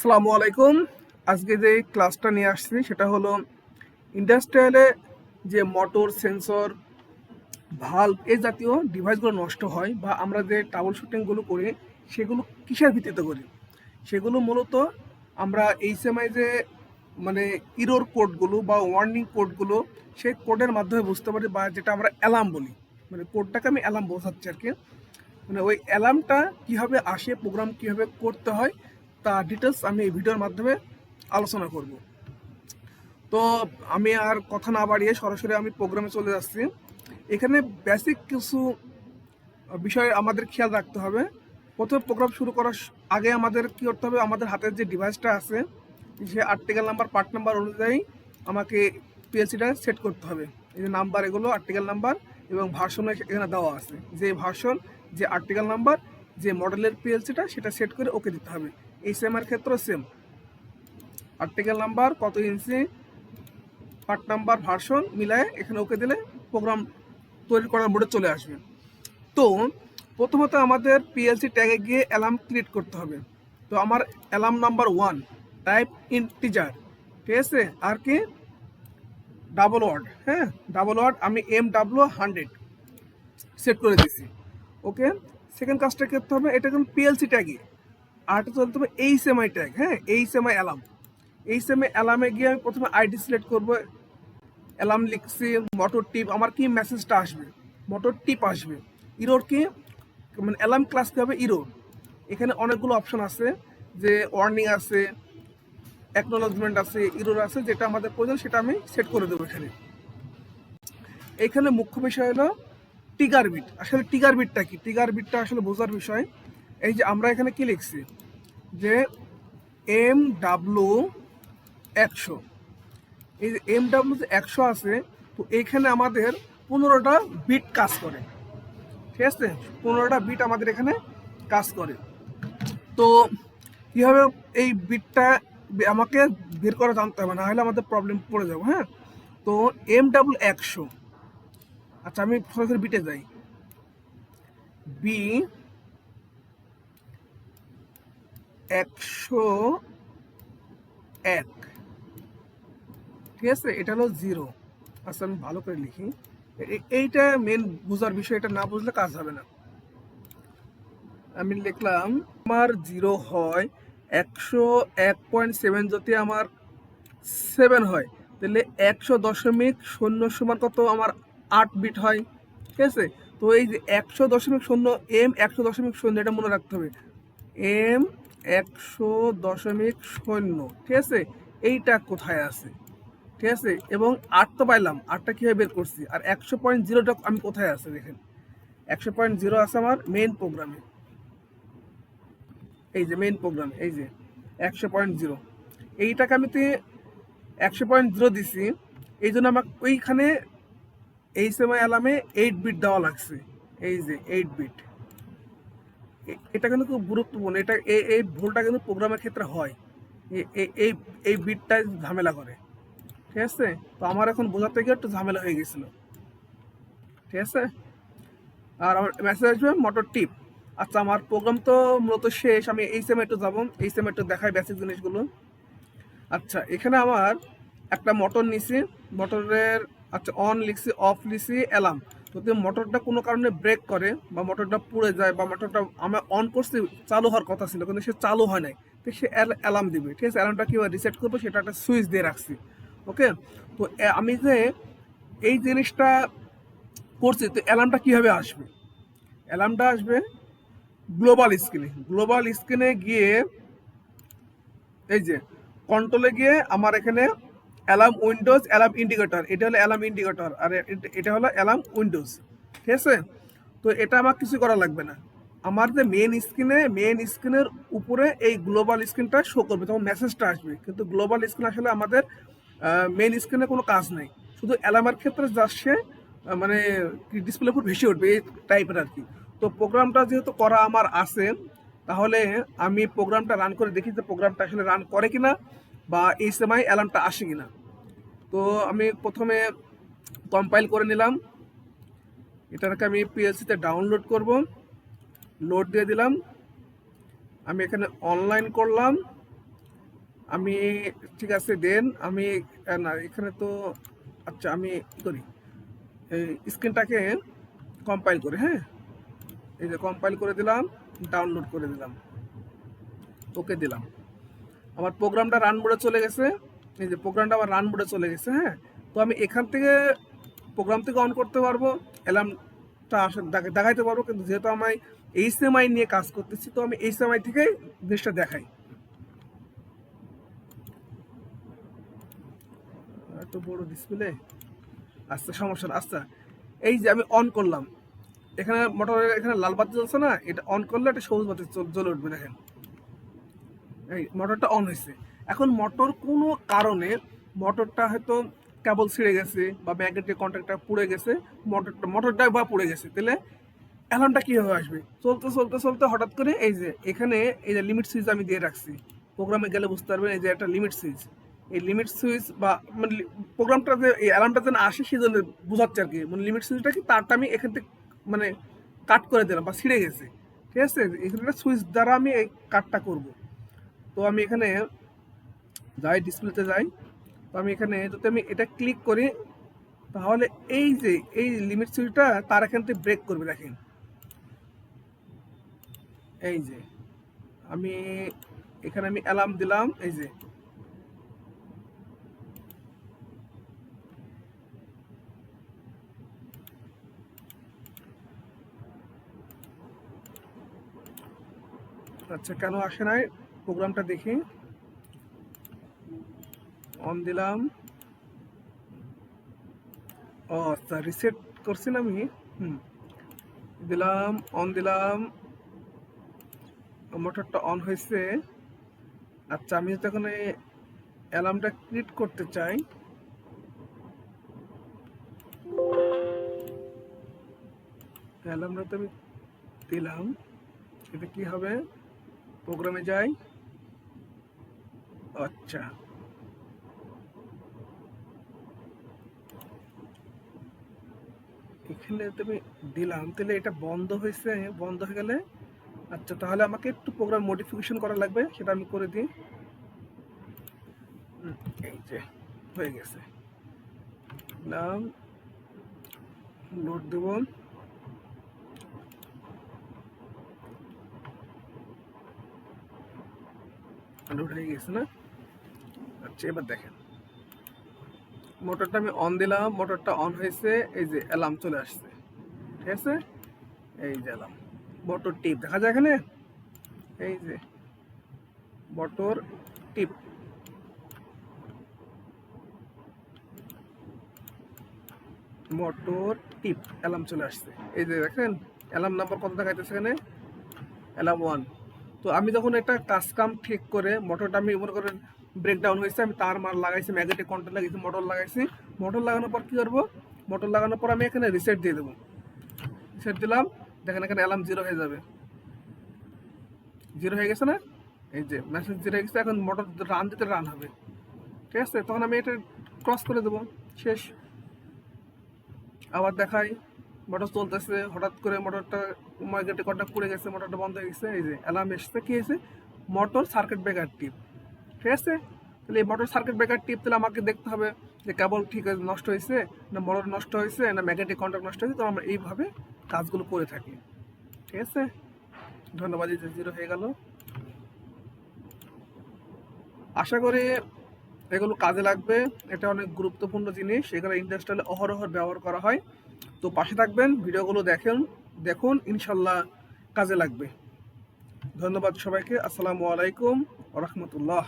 সালামু আলাইকুম। আজকে যে ক্লাসটা নিয়ে আসছি, সেটা হলো ইন্ডাস্ট্রিয়ালে যে মোটর সেন্সর ভাল্ব এই জাতীয় ডিভাইসগুলো নষ্ট হয় বা আমরা যে টাবল শুটিংগুলো করি, সেগুলো কিসের ভিত্তিতে করি? সেগুলো মূলত আমরা এইচএমআই যে মানে ইরোর কোডগুলো বা ওয়ার্নিং কোডগুলো সেই কোডের মাধ্যমে বুঝতে পারি বা যেটা আমরা অ্যালার্ম বলি। মানে কোডটাকে আমি অ্যালার্ম বোঝাচ্ছি আর কি। মানে ওই অ্যালার্মটা কীভাবে আসে প্রোগ্রাম কীভাবে করতে হয় তা ডিটেলস আমি এই ভিডিওর মাধ্যমে আলোচনা করব। তো আমি আর কথা না বাড়িয়ে সরাসরি আমি প্রোগ্রামে চলে যাচ্ছি। এখানে বেসিক কিছু বিষয় আমাদের খেয়াল রাখতে হবে। প্রথমে প্রোগ্রাম শুরু করার আগে আমাদের কি করতে হবে? আমাদের হাতের যে ডিভাইসটা আছে, সে আর্টিকেল নাম্বার পার্ট নাম্বার অনুযায়ী আমাকে পিএলসিটা সেট করতে হবে। এই যে নাম্বার এগুলো আর্টিকেল নাম্বার এবং ভার্সন এখানে দেওয়া আছে। যে ভার্সন যে আর্টিকেল নাম্বার যে মডেলের পিএলসিটা সেটা সেট করে ওকে দিতে হবে। এই সেমের ক্ষেত্রেও সেম আর্টিকেল নাম্বার কত ইঞ্চি পার্ট নাম্বার ভার্সন মিলায়ে এখানে ওকে দিলে প্রোগ্রাম তৈরি করার মোডে চলে আসবে। তো প্রথমত আমাদের পিএলসি ট্যাগে গিয়ে অ্যালার্ম ক্রিয়েট করতে হবে। তো আমার alarm number one type in integer ঠিক আছে? আর কি? ডাবল ওয়ার্ড হ্যাঁ? ডাবল ওয়ার্ড আমি এম ডাব্লু হান্ড্রেড সেট করে দিছি ওকে সেকেন্ড কাজটা করতে হবে? এটা কিন্তু পিএলসি ট্যাগে আরটা চলতে হবে এইচ এম আই ট্যাগ হ্যাঁ? H M I alarm H M I অ্যালার্মে গিয়ে আমি প্রথমে আইডি সিলেক্ট করব। অ্যালার্ম লিখছি মোটর টিপ আমার কি মেসেজটা আসবে? মোটর টিপ আসবে। ইরোর কি? মানে অ্যালার্ম ক্লাস কী হবে? ইরোর এখানে অনেকগুলো অপশন আছে, যে ওয়ার্নিং আছে অ্যাকনোলজমেন্ট আছে ইরোর আছে, যেটা আমাদের প্রয়োজন, সেটা আমি সেট করে দেবো এখানে। এখানে মুখ্য বিষয় হলো টিগার বিট আসলে টিগার বিটটা কি? টিগার বিটটা আসলে বোঝার বিষয়। এই যে আমরা এখানে কি লিখছি? যে এম ডাব্লু একশো। এই যে এম ডাব্লু যে একশো আছে, তো এইখানে আমাদের পনেরোটা বিট কাজ করে। ঠিক আছে? পনেরোটা বিট আমাদের এখানে কাজ করে। তো কীভাবে এই বিটটা আমাকে বের করা জানতে হবে? না হলে আমাদের প্রবলেম পড়ে যাব হ্যাঁ? তো এম ডাব্লু একশো। আচ্ছা আমি সরাসরি বিটে যাই। বি একশো এক। ঠিক আছে? এটা হলো জিরো আচ্ছা আমি ভালো করে লিখি। এইটা মেন বোঝার বিষয়, এটা না বুঝলে কাজ হবে না। আমি লিখলাম, আমার জিরো হয় একশো এক পয়েন্ট সেভেন যদি আমার সেভেন হয়, তাহলে একশো দশমিক শূন্য সমান কত? আমার আট বিট হয়। ঠিক আছে? তো এই যে একশো দশমিক শূন্য এম একশো দশমিক শূন্য, এটা মনে রাখতে হবে। এম একশো দশমিক শূন্য। ঠিক আছে? এইটা কোথায় আছে? ঠিক আছে? এবং আট তো পাইলাম। আটটা কীভাবে বের করছি? আর একশো পয়েন্ট জিরোটা আমি কোথায় আছে দেখেন? একশো পয়েন্ট জিরো আছে আমার মেইন প্রোগ্রামে এই যে মেইন প্রোগ্রাম এই যে একশো পয়েন্ট জিরো। এইটাকে আমি তো একশো পয়েন্ট জিরো দিছি। এই জন্য আমাকে ওইখানে এই সময় অ্যালামে এইট বিট দেওয়া লাগছে। এই যে এইট বিট এটা কিন্তু খুব গুরুত্বপূর্ণ। এটা এই ভুলটা কিন্তু প্রোগ্রামের ক্ষেত্রে হয়। এই এই বিটটাই ঝামেলা করে। ঠিক আছে? তো আমার এখন বোঝাতে গিয়ে একটু ঝামেলা হয়ে গেছিল। ঠিক আছে? আর আমার মেসেজ আসবে মোটর টিপ আচ্ছা আমার প্রোগ্রাম তো মূলত শেষ। আমি এই সেমে একটু যাব, এই সেমে একটু দেখাই বেসিক জিনিসগুলো। আচ্ছা এখানে আমার একটা মোটর নিছি। মোটরের আচ্ছা অন লিখছি অফ লিখছি অ্যালার্ম যদি মোটরটা কোনো কারণে ব্রেক করে বা মোটরটা পুড়ে যায় বা মোটরটা আমরা অন করছি, চালু হওয়ার কথা ছিল, কিন্তু সে চালু হয় নাই। তো সে অ্যালার্ম দিবে, ঠিক আছে? অ্যালার্মটা কীভাবে রিসেট করব, সেটা একটা সুইচ দিয়ে রাখছি ওকে তো আমি যে এই জিনিসটা করছি, তো অ্যালার্মটা কীভাবে আসবে? অ্যালার্মটা আসবে গ্লোবাল স্ক্রিনে গ্লোবাল স্ক্রিনে গিয়ে, এই যে কন্ট্রোলে গিয়ে আমার এখানে অ্যালার্ম উইন্ডোজ, অ্যালার্ম ইন্ডিকেটর। এটা হলো অ্যালার্ম ইন্ডিকেটর। আর এটা হলো অ্যালার্ম উইন্ডোজ। ঠিক আছে? তো এটা আমার কিছু করা লাগবে না। আমার যে মেন স্ক্রিনে মেন স্ক্রিনের উপরে এই গ্লোবাল স্ক্রিনটা শো করবে। তখন মেসেজটা আসবে। কিন্তু গ্লোবাল স্ক্রিন আসলে আমাদের মেন স্ক্রিনে কোনো কাজ নেই। শুধু অ্যালার্মের ক্ষেত্রে যাচ্ছে মানে ডিসপ্লে উপর ভেসে উঠবে এই টাইপের আর কি তো প্রোগ্রামটা যেহেতু করা আমার আছে, তাহলে আমি প্রোগ্রামটা রান করে দেখি যে প্রোগ্রামটা আসলে রান করে কিনা। বা সময় অ্যালার্মটা আসে কিনা। তো আমি প্রথমে কম্পাইল করে নিলাম। এটাকে আমি পিএলসিতে ডাউনলোড করব। লোড দিয়ে দিলাম। আমি এখানে অনলাইন করলাম। আমি ঠিক আছে দেন আমি না, এখানে তো আচ্ছা আমি করি? এই স্ক্রিনটাকে কম্পাইল করে হ্যাঁ? এই যে কম্পাইল করে দিলাম ডাউনলোড করে দিলাম। ওকে দিলাম। আমার প্রোগ্রামটা রান বোর্ডে চলে গেছে। এই যে প্রোগ্রামটা আমার রান মোডে চলে গেছে হ্যাঁ? তো আমি এখান থেকে প্রোগ্রাম থেকে অন করতে পারব অ্যালার্মটা আসে দেখাইতে পারব, কিন্তু যেহেতু আমি এইচএমআই নিয়ে কাজ করতেছি, তো আমি এইচএমআই থেকেই জিনিসটা দেখাই। এত বড় ডিসপ্লে আচ্ছা সমস্যা আচ্ছা। এই যে আমি অন করলাম। এখানে মোটরের এখানে লাল বাতি চলছে না? এটা অন করলে একটা সবুজ বাতি জ্বল- উঠবে, দেখেন। মোটরটা অন হয়েছে। এখন মোটর কোনো কারণে মোটরটা হয়তো কেবল ছিঁড়ে গেছে বা ম্যাগনেটিক কন্ট্যাক্টটা পুড়ে গেছে মোটরটা মোটরটা বা পুড়ে গেছে। তাহলে অ্যালার্মটা কীভাবে আসবে? চলতে চলতে চলতে হঠাৎ করে এই যে এখানে এই যে লিমিট সুইচ আমি দিয়ে রাখছি। প্রোগ্রামে গেলে বুঝতে পারবেন এই যে একটা লিমিট সুইচ এই লিমিট সুইচ বা মানে প্রোগ্রামটা যে এই অ্যালার্মটা যেন আসে সেই জন্য বোঝাচ্ছে আর কি। মানে লিমিট সুইচটা কি তারটা আমি এখান থেকে মানে কাট করে দিলাম বা ছিঁড়ে গেছে। ঠিক আছে? এখানে সুইচ দ্বারা আমি এই কাটটা করব। তো আমি এখানে যাই ডিসপ্লেতে যাই, তো আমি এখানে যদি আমি এটা ক্লিক করি, তাহলে এই যে, এই লিমিট সুইচটা তার এখান থেকে ব্রেক করবে, দেখেন। এই যে, আমি এখানে আমি অ্যালার্ম দিলাম, এই যে। আচ্ছা কেন আসে নাই? প্রোগ্রামটা দেখি অন দিলাম। ও আচ্ছা রিসেট করছি না আমি? হুম। দিলাম অন দিলাম। মোটরটা অন হয়েছে। আচ্ছা আমি যদি এখন এই অ্যালার্মটা ক্রিয়েট করতে চাই। অ্যালার্মটা তো আমি দিলাম। এটা কি হবে? প্রোগ্রামে যাই। আচ্ছা। এখানে তুমি দিলাম, তাহলে এটা বন্ধ হয়েছে, বন্ধ হয়ে গেলে? আচ্ছা তাহলে আমাকে একটু প্রোগ্রাম মডিফিকেশন করা লাগবে, সেটা আমি করে দিই। এই যে, হয়ে গেছে। নাম লোড দেব। লোড হয়ে গেছে না? আচ্ছা এবার দেখেন। মোটরটা আমি অন দিলাম, মোটরটা অন হয়েছে, এই যে অ্যালার্ম চলে আসছে। ঠিক আছে? এই যে অ্যালার্ম মোটর টিপ দেখা যায় এখানে? এই যে motor trip motor trip alarm চলে আসছে। এই যে দেখেন অ্যালার্ম নাম্বার কত দেখাইতেছে এখানে? অ্যালার্ম ওয়ান তো আমি যখন একটা কাজ কাম ঠিক করে মোটরটা আমি মনে করেন ব্রেকডাউন হয়েছে, আমি তার মার লাগাইছি ম্যাগনেটিক কন্ট্রোল লাগাইছি মোটর লাগাইছি। মোটর লাগানোর পর কী করব? মোটর লাগানোর পর আমি এখানে রিসেট দিয়ে দেবো। রিসেট দিলাম, দেখেন এখানে অ্যালার্ম জিরো হয়ে যাবে। জিরো হয়ে গেছে না? এই যে মেসেজ জিরো হয়ে গেছে, এখন মোটর রান দিতে রান হবে। ঠিক আছে? তখন আমি এটা ক্রস করে দেবো। শেষ। আবার দেখাই। মোটর চলতেছে, হঠাৎ করে মোটরটা মার্কেটে কন্ট্যাক্ট পড়ে গেছে মোটরটা বন্ধ হয়ে গেছে, এই যে অ্যালার্ম এসছে, কী হয়েছে? মোটর সার্কিট ব্রেকার টিপ ঠিক আছে? তাহলে এই মোটর সার্কিট ব্রেকার টিপ তাহলে আমাকে দেখতে হবে যে কেবল ঠিক নষ্ট হয়েছে, না মোটর নষ্ট হয়েছে, না ম্যাগনেটিক কন্ট্যাক্ট নষ্ট হয়েছে, তো আমরা এইভাবে কাজগুলো করে থাকি। ঠিক আছে? ধন্যবাদ জিরো হয়ে গেল। আশা করি এগুলো কাজে লাগবে। এটা অনেক গুরুত্বপূর্ণ জিনিস। এগুলো ইন্ডাস্ট্রিয়ালে অহরহ ব্যবহার করা হয়। তো পাশে থাকবেন, ভিডিওগুলো দেখেন, দেখুন ইনশাল্লাহ কাজে লাগবে। ধন্যবাদ সবাইকে। আসসালামু আলাইকুম রহমতুল্লাহ।